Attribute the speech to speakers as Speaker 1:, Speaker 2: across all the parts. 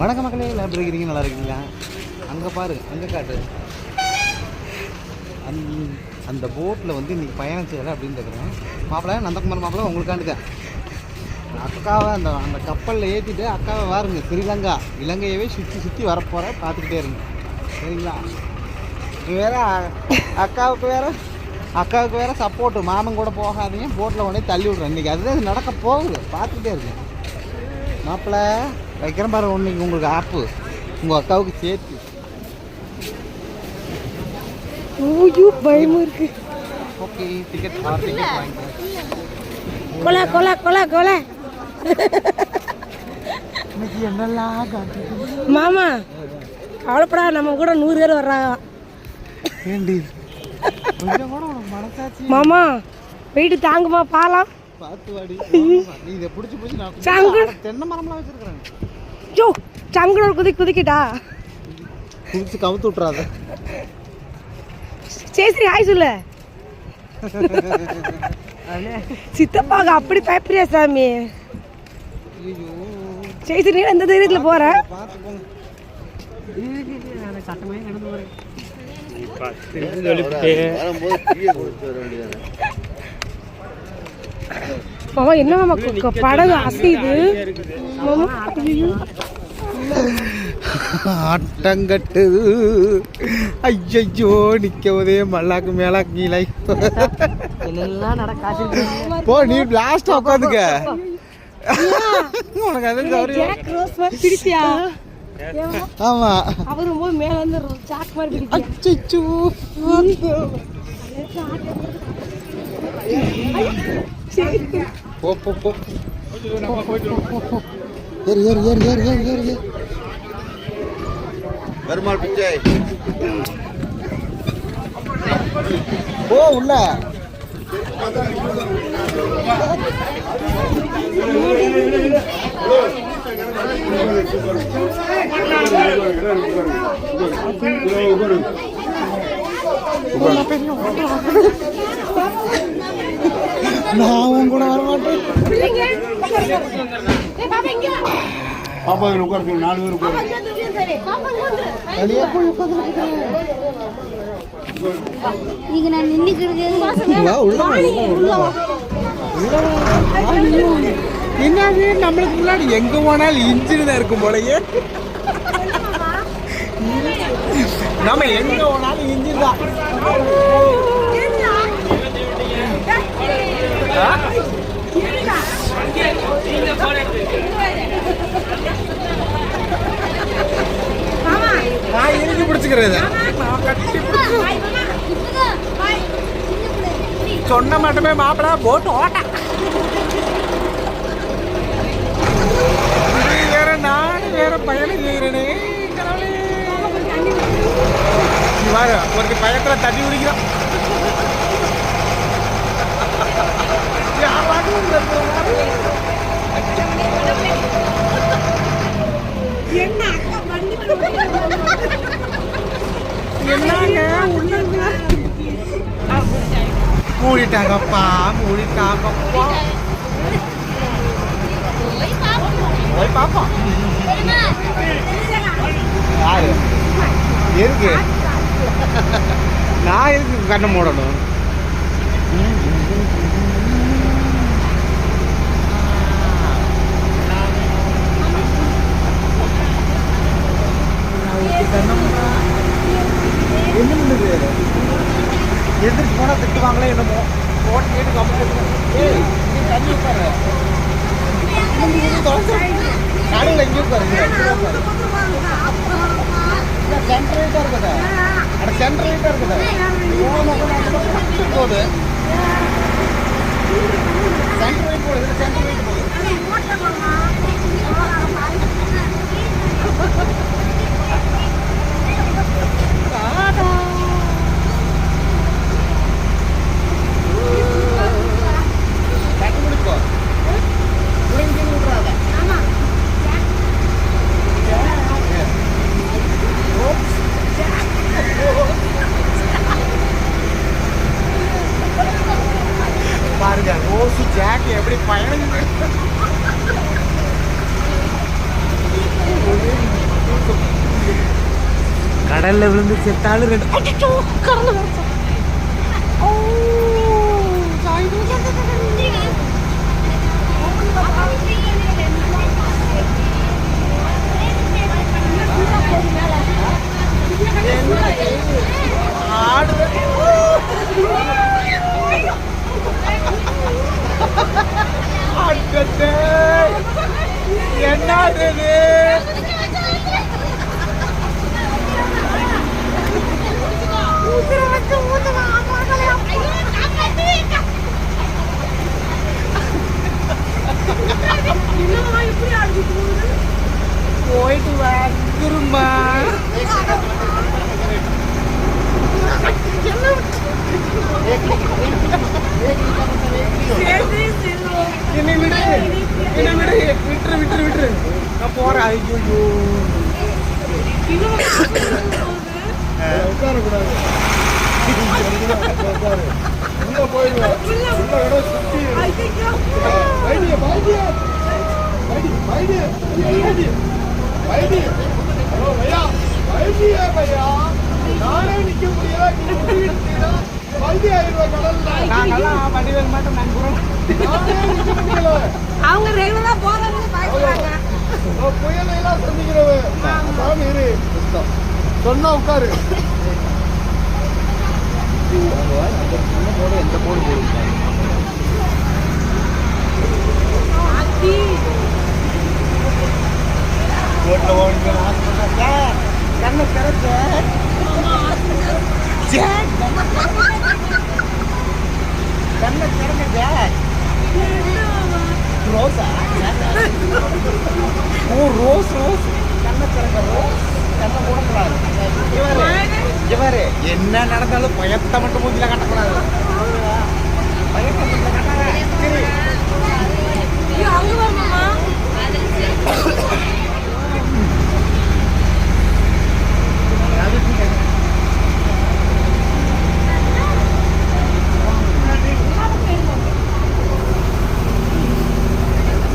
Speaker 1: வணக்க மக்களே எல்லாம் எப்படி இருக்கிறீங்க? நல்லா இருக்கீங்களா? அங்கே பாரு அங்கே காட்டு. அந் அந்த போட்டில் வந்து இன்றைக்கி பயணம் செய்யலை அப்படின்னு கேட்குறேன் மாப்பிள்ள நந்தகுமார் மாப்பிள்ள உங்களுக்காண்டுக்க அக்காவை அந்த அந்த கப்பலில் ஏற்றிட்டு அக்காவை வாருங்க. ஸ்ரீலங்கா இலங்கையவே சுற்றி சுற்றி வரப்போகிற பார்த்துக்கிட்டே இருங்க. சரிங்களா? இது வேற அக்காவுக்கு வேற அக்காவுக்கு வேற சப்போர்ட்டு மாமன் கூட போகாதீங்க. போட்டில் உடனே தள்ளி விட்றேன். இன்றைக்கி அதுதான் நடக்க போகுது. பார்த்துக்கிட்டே இருக்கேன் மாப்பிள்ள வைக்கிறேன் பாரு ஒன்று உங்களுக்கு ஆப்பு. உங்கள் அக்காவுக்கு சேர்த்து.
Speaker 2: ஐயோ பயமா இருக்கு.
Speaker 1: ஓகே டிக்கெட் டிக்கெட் வாங்கிக்கிறேன்.
Speaker 2: கொலை கொலை கொலை கொலை.
Speaker 1: இன்னைக்கு என்னெல்லாம் காட்டு
Speaker 2: மாமா கவலைப்படா நம்ம கூட நூறு பேர் வர்றாங்க. மாமா வெயிட்டு தாங்குமா பாலாம்?
Speaker 1: பார்த்து வாடி. நீ இதை பிடிச்சி பிடிச்சி நான் தென்னை மரம்லாம் வச்சிருக்கிறேன்.
Speaker 2: ஜோ சங்குல ஒரு குதி குதிக்கிட்டா
Speaker 1: பிடிச்சி கவுத்து விட்றாத
Speaker 2: சரி ஹாய் சொல்லு சித்தப்பாங்க அப்படி பயப்படியா சாமி நீ எந்த தைரியத்தில்
Speaker 1: போங்க
Speaker 2: சட்டமே நடந்து போறேன் மாமா என்ன மாமா படகு அசையுது மாமா.
Speaker 1: ஆட்டங்கட்டுது ஐயையோ நிற்கவதே மல்லாக்கு மேலா கீழே. போ நீ லாஸ்ட்டாக உட்காந்துக்க உனக்கு அது சௌரியம் ஆமாம்
Speaker 2: அவரும் போய் மேல வந்து ஜாக் மாதிரி
Speaker 1: அச்சோ போ போ போ. ஏறு ஏறு ஏறு ஏறு ஏறு ஏறு ஏறு.
Speaker 3: பெருமாள் பிச்சை.
Speaker 1: போ உள்ள. நான் கூட
Speaker 3: பாப்பா இதில் உட்கார நாலு பேர்
Speaker 1: உட்காந்து நான் நின்றுக்கிறேன் என்னது நம்மளுக்கு முன்னாடி எங்க போனாலும் இன்ஜின் தான் இருக்கும் போலயே நம்ம எங்க போனாலும் இன்ஜின் தான் நான் கட்டி பிடிச்சிக்கிறது சொன்ன மட்டுமே மாப்பிள போட்டு ஓட்ட. வேற நான் வேற பயணம் செய்கிறேனே கடவுளே. ஒரு பயத்தில் தண்ணி குடிக்கிறான் யாராவது உள்ள இருக்கிறவங்க? என்னங்க உள்ள மூடிட்டாங்கப்பா மூடிட்டாங்கப்பா போய் பாப்போம் யாரு இருக்கு நான் இருக்கு கண்ணை மூடணும் என்ன பண்ணுது எதிர்த்து போனால் திட்டுவாங்களே என்னமோ. ஓட்டு கேட்டு கம்பெனி தண்ணி உட்காரு நடுவில் எங்கேயும் உட்காரு சென்ட்ரலைட்டாக இருக்குதா. அட சென்ட்ரலைட்டாக இருக்குதா. போகுது. சென்ட்ரலைட் போகுது இதில் சென்ட்ரலைட் போகுது. பாருங்க ரோஸ் ஜாக் எப்படி பயணங்க கடல்ல விழுந்து செத்தாலும் ரெண்டு கடல்ல என்னது இது? போயிட்டு வந்துருமா என்னை விடு என்னை விடு விட்டுரு விட்டுரு விட்டுரு நான் போறேன் ஐயோ
Speaker 3: உட்காரக்கூடாது உள்ள போயிடுவேன் உள்ள இடம் சுத்தி ஹலோ பையா பையா நானே நிக்க முடியல நீ
Speaker 2: அவங்க ரெகுலரா போறாங்க பயப்படுறாங்க.
Speaker 3: நான் புயலை எல்லாம் சந்திக்கிறவன் இரு. சொன்னா உட்காரு.
Speaker 1: போடு எந்த போடு கண்ணு ஜாக் கண்ணை திறக்க ஜாக் ரோஸா ஓ ரோஸ் ரோஸ். கண்ணை திறக்க ரோஸ் கண்ணை மூடக்கூடாது. இவரு. இவரு. என்ன நடந்தாலும் பயத்தை மட்டும் மூஞ்சில கட்டக்கூடாது. பயத்தை மூஞ்சில கட்டாங்க சரி
Speaker 2: அங்க வரணுமா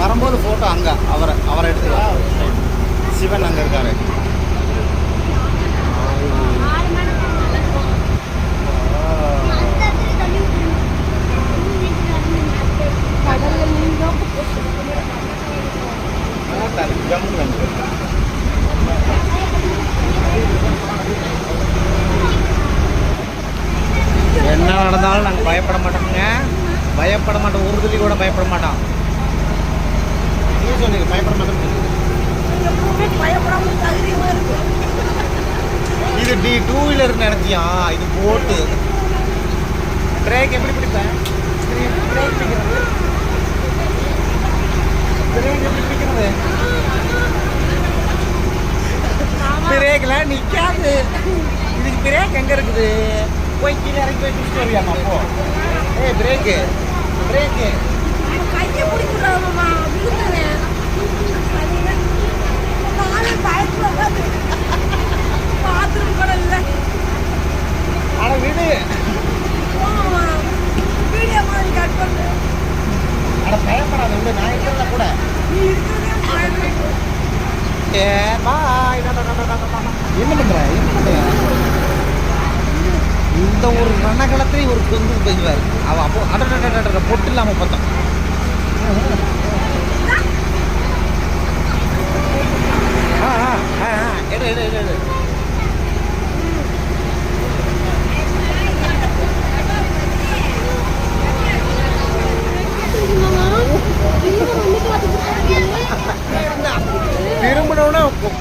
Speaker 1: வரும்போது போட்டோ அங்க அவரை அவரை எடுத்து சிவன் அங்க இருக்காரு
Speaker 2: கடல்ல நீங்க
Speaker 1: ஜம்முன்னு வந்து. என்ன நடந்தாலும் நாங்கள் பயப்பட மாட்டோம்ங்க. பயப்பட மாட்டோம். ஒரு துளி கூட பயப்பட மாட்டோம். சொன்னீங்க பயப்பட மாட்டோம் இது டி டூ வீலர் நினைச்சியா? இது போட்டு. பிரேக் எப்படி பிடிப்பேன்? பிரேக் பிடிக்கிறது பிரேக் எப்படி பிடிக்கிறது? பிரேக்ல நிக்காது. இதுக்கு பிரேக் எங்க இருக்குது? போய் கீழே இறங்கி போய் பிடிச்சிட்டு வரியாமா அப்போ ஏய் பிரேக்கு பிரேக்கு
Speaker 2: கையை பிடிக்கிறாங்கம்மா பாத்ரூம் கூட இல்லை
Speaker 1: அட விடு
Speaker 2: வீடியோ மாதிரி கட் பண்ணு
Speaker 1: அட பயப்படாத விடு நான் இருக்கிறத கூட ஏ பாய் என்ன பண்ற என்ன பண்ற இந்த ஒரு ரணகலத்திலே ஒரு கொந்து பெய்வார் அவள் அப்போ அட பொட்டு இல்லாமல் பார்த்தோம் ஆ, எடு, எடு, எடு, எடு.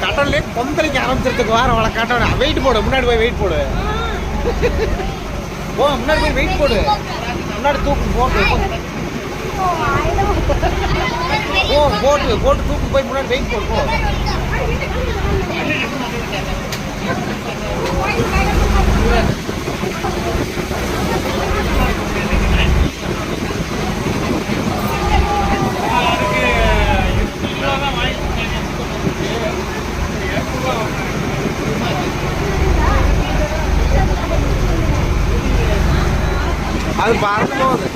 Speaker 1: கடல்லே கொந்தளிக்க ஆரம்பிச்சிருக்கு வாரம் அவளை காட்டணும் வெயிட் போடு முன்னாடி போய் வெயிட் போடு. போ முன்னாடி போய் வெயிட் போடு. முன்னாடி தூக்கு போட்டு போ. போட்டு போட்டு தூக்கு போய் முன்னாடி வெயிட் போடு போ. அது பறந்து போகுது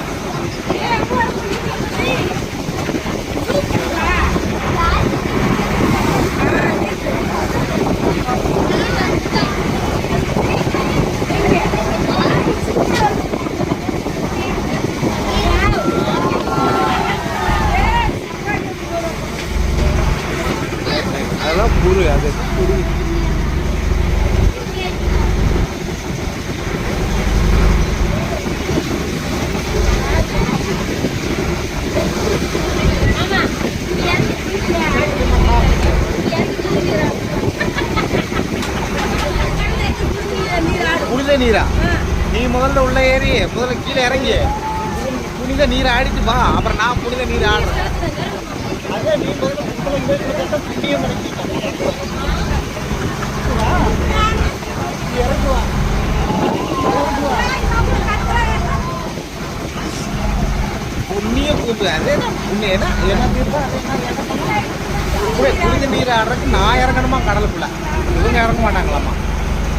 Speaker 1: அதான் புரு அது. புரு புனித நீரா? நீ முதல்ல உள்ள ஏறி முதல்ல கீழே இறங்கி புனித நீரை ஆடிட்டு வா. அப்புறம் நான் புனித நீர் ஆடுறேன். அதே நீ முதல்ல புண்ணிய பூம்பு அது என்ன புண்ணியம் என்ன தீர்ப்பா புனித நீர் ஆடுறதுக்கு நான் இறங்கணுமா கடலுக்குள்ள இவங்க இறங்க மாட்டாங்களாமா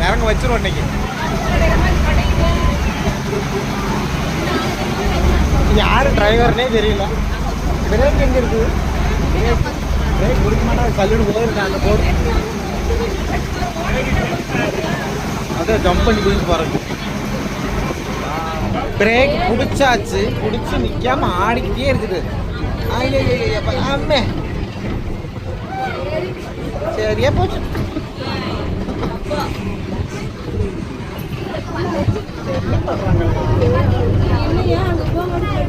Speaker 1: இறங்க வச்சிரும் இன்னைக்கு யாரு டிரைவர்னே தெரியல. பிரேக் எங்க இருக்குது அதான் ஜம்ப் பண்ணி குதிச்சு பாருங்க பிரேக் பிடிச்சாச்சு பிடிச்சி நிக்காம ஆடிக்கிட்டே இருக்குது அம்மே. சரியா போச்சு? அது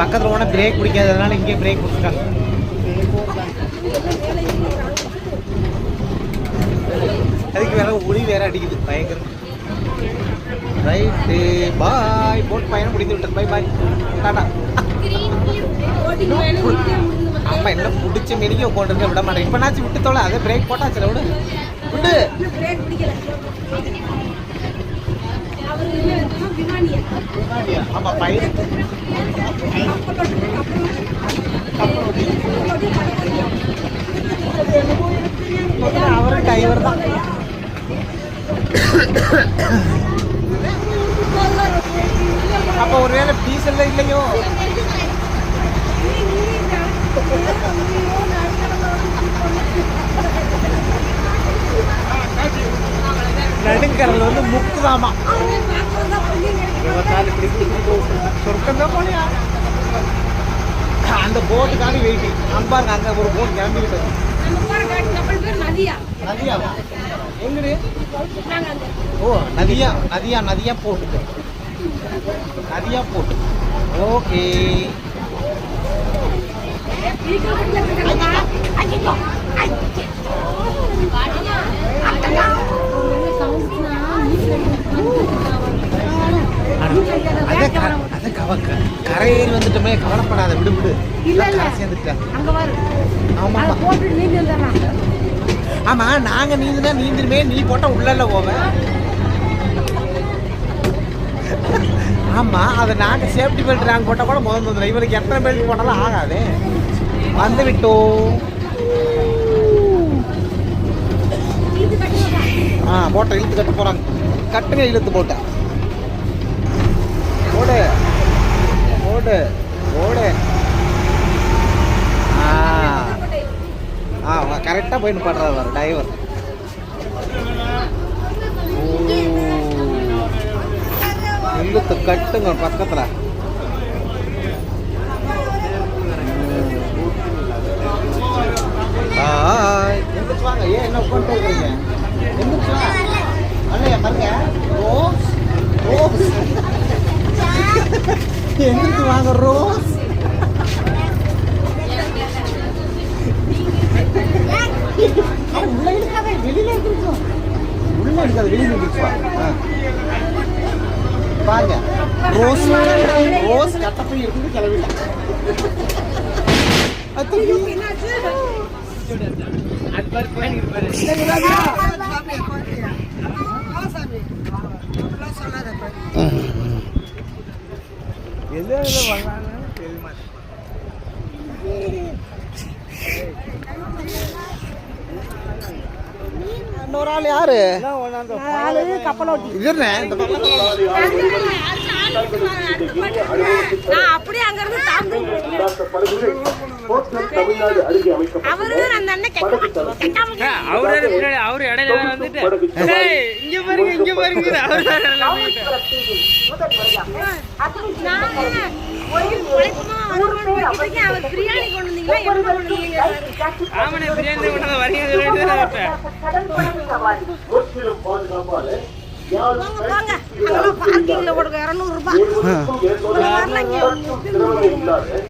Speaker 1: பக்கத்தில் போனால் பிரேக் பிடிக்காததுனால இங்கே பிரேக் பிடிச்சிட்டாங்க அதுக்கு வேற ஒளி வேற அடிக்குது. பயங்கரம். ரைட்டு பாய் போட் பயணம் முடிந்து விட்டது. பாய் பாய் டாடா ஆமா என்ன பிடிச்ச மெனிக்க உட்காந்துருக்க விட மாட்டேன். இப்போனாச்சும் விட்டு அதை அதே பிரேக் போட்டாச்சு. விடு. விட்டு. அவரும் டிரைவர் தான் அப்ப ஒருவேளை டீசல்ல இல்லையோ நடுங்கடல் வந்து முக்குதாமா. இருபத்தாலு சொர்க்கம் தான் போனியா அந்த போட்டுக்காண்டி வெயிட்டிங் அன்பாருங்க அங்க ஒரு போட் கிளம்பிக்கிட்டு நதியாவா எங்கடி? ஓ நதியா நதியா நதியா போட்டுக்கு. நதியா போட்டு. ஓகே. அதான் க- கரையில் வந்துட்டோமே கவலைப்படாத விடு விடு.
Speaker 2: இல்ல,
Speaker 1: சேர்ந்துட்டேன்
Speaker 2: அங்க பாரு.
Speaker 1: ஆமா
Speaker 2: போட்டு
Speaker 1: ஆமா நாங்க நீந்துனா நீந்துமே நீ போட்டா உள்ளல போவேன் ஆமா அதை நாங்க சேஃப்டி பெல்ட் நாங்க போட்டா கூட முதல்ல. வந்துடும் இவருக்கு எத்தனை பெல்ட் போட்டாலும் ஆகாது. வந்து விட்டோம். ஆ போட்ட இழுத்து கட்ட போறாங்க கட்டுங்க இழுத்து போட்டேன் ஓடு ஓடு ஓடு ஆ. ஆ கரெக்டாக போய் நிப்பாடுறாரு டிரைவர் இழுத்து கட்டுங்க பக்கத்தில் ஹாய் எந்திரிச்சு வாங்க ஏன் என்ன உட்காந்து இருக்கிறீங்க எந்திரிச்சு வா அண்ணையா பாருங்க ரோஸ் ரோஸ் எந்திரிச்சு வாங்க ரோஸ் அவன் உள்ள எடுக்காத வெளியில எடுத்துருச்சு உள்ள எடுக்காத பாருங்க. ரோஸ் கட்டப்பை இருந்து கிளம்பிட்டான் அது இன்னொரு ஆள் யாரு?
Speaker 2: கப்பலோட்டி.
Speaker 1: இது என்ன? இந்த பக்கம்
Speaker 2: நான் அப்படியே அங்க இருந்து தாந்து
Speaker 3: தமிழ்நாடு அருகே அமைக்கப்பட்ட
Speaker 2: அவரு அந்த அண்ணன்
Speaker 4: அவரு பின்னாடி அவரு இடையில வந்துட்டு ஏய், இங்க பாருங்க இங்க பாருங்க அவரு
Speaker 2: பிரியாணி கொண்டு வந்தீங்களா கொண்டு வந்தீங்க
Speaker 4: ஆமாண்ணே பிரியாணி கொண்டு வந்து வரீங்க சொல்லிட்டு
Speaker 2: போங்க போங்க அங்கெல்லாம்